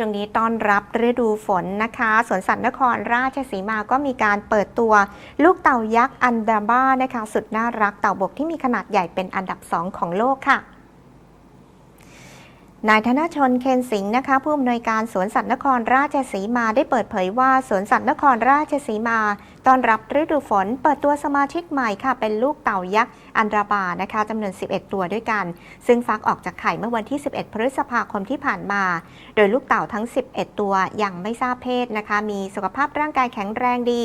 ช่วงนี้ต้อนรับฤดูฝนนะคะ สวนสัตว์นครราชสีมาก็มีการเปิดตัวลูกเต่ายักษ์อันดาบ้านะคะ สุดน่ารักเต่าบกที่มีขนาดใหญ่เป็นอันดับสองของโลกค่ะ นายธนชนเคนสิงห์นะคะผู้อำนวยการสวนสัตว์นครราชสีมาได้เปิดเผยว่าสวนสัตว์นครราชสีมาต้อนรับฤดูฝน เปิดตัวสมาชิกใหม่ค่ะ เป็นลูกเต่ายักษ์อันดราบานะคะจำนวน 11 ตัวด้วยกัน ซึ่งฟักออกจากไข่เมื่อวันที่ 11 พฤษภาคมที่ผ่านมา โดยลูกเต่าทั้ง 11 ตัวยังไม่ทราบเพศนะคะ มีสุขภาพร่างกายแข็งแรงดี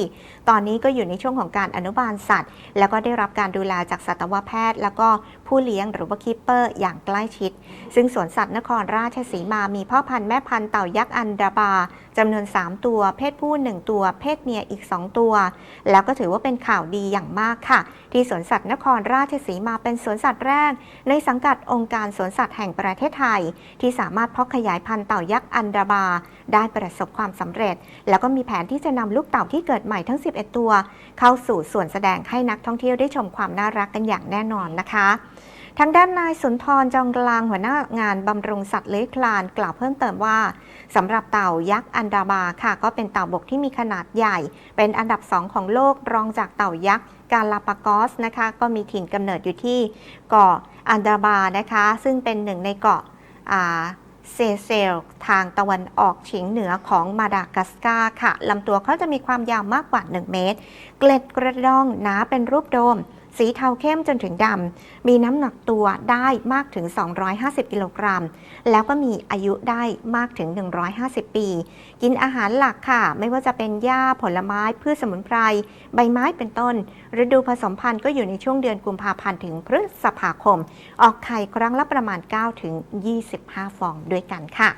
ตอนนี้ก็อยู่ในช่วงของการอนุบาลสัตว์ แล้วก็ได้รับการดูแลจากสัตวแพทย์ แล้วก็ผู้เลี้ยงหรือว่าคิปเปอร์อย่างใกล้ชิด ซึ่งสวนสัตว์นครราชสีมามีพ่อพันธุ์แม่พันธุ์เต่ายักษ์อันดาบาจำนวน 3 ตัว เพศผู้ 1 ตัว เพศเมียอีก 2 ตัว แล้วก็ถือว่าเป็นข่าวดีอย่างมากค่ะ ที่สวนสัตว์นครราชสีมาเป็นสวนสัตว์แรก ในสังกัดองค์การสวนสัตว์แห่งประเทศไทย ที่สามารถเพาะขยายพันธุ์เต่ายักษ์อันดาบา ได้ประสบความสำเร็จ แล้วก็มีแผนที่จะนำลูกเต่าที่เกิดใหม่ทั้ง 11 ตัว เข้าสู่สวนแสดงให้นักท่องเที่ยวได้ชมความน่ารักกันอย่างแน่นอนนะคะ ทางด้านนายสุนทรจองกลางหัวหน้างานบำรุงสัตว์เลื้อยคลานกล่าวเพิ่มเติมว่าสำหรับเต่ายักษ์อันดาบาค่ะ ก็เป็นเต่าบกที่มีขนาดใหญ่ เป็นอันดับสองของโลกรองจากเต่ายักษ์กาลาปากอสนะคะ ก็มีถิ่นกำเนิดอยู่ที่เกาะอันดาบานะคะ ซึ่งเป็นหนึ่งในเกาะอ่าเซเซลทางตะวันออกเฉียงเหนือของมาดากัสการ์ค่ะลำตัวเขาจะมีความยาวมากกว่า 1 เมตร เกล็ดกระดองหนาเป็นรูปโดม สีเทาเข้มจนถึงดำ มีน้ำหนักตัวได้มากถึง 250 กิโลกรัม แล้วก็มีอายุได้มากถึง 150 ปี กินอาหารหลักค่ะ ไม่ว่าจะเป็นหญ้าผลไม้พืชสมุนไพร ใบไม้เป็นต้น ฤดูผสมพันธุ์ก็อยู่ในช่วงเดือนกุมภาพันธ์ถึงพฤษภาคม ออกไข่ครั้งละประมาณ 9 ถึง 25 ฟองด้วยกันค่ะ